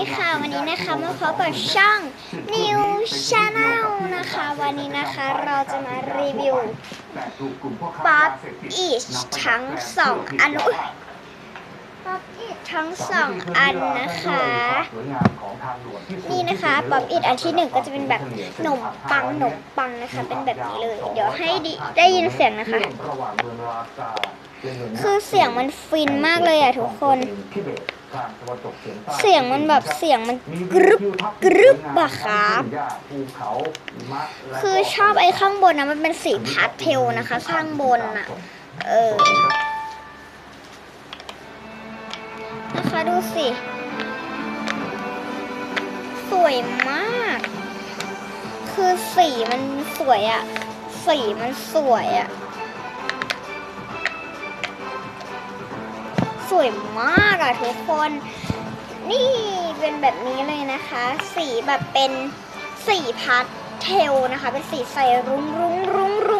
ดีค่ะวันนี้นะคะมาพบกับช่อง New Channel นะคะ วันนี้นะคะเราจะมารีวิวป๊อปอีชทั้งสองอันป๊อปอีชทั้งสองอันนะคะ นี่นะคะป๊อปอีชอันที่หนึ่งก็จะเป็นแบบขนมปังขนมปังนะคะ เป็นแบบนี้เลย เดี๋ยวให้ได้ยินเสียงนะคะ คือเสียงมันฟินมากเลยอะทุกคน เสียงมันแบบเสียงมันกรึบกรึบอะครับคือชอบไอ้ข้างบนนะมันเป็นสีพาสเทลนะคะ ข้างบนอะเออนะคะดูสิ สวยมาก คือสีมันสวยอะสีมันสวยอะ สวยมากอะทุกคน นี่เป็นแบบนี้เลยนะคะ สีแบบเป็นสีพัดเทลนะคะ เป็นสีใสรุ้งรุ้งรุ้งรุ้ง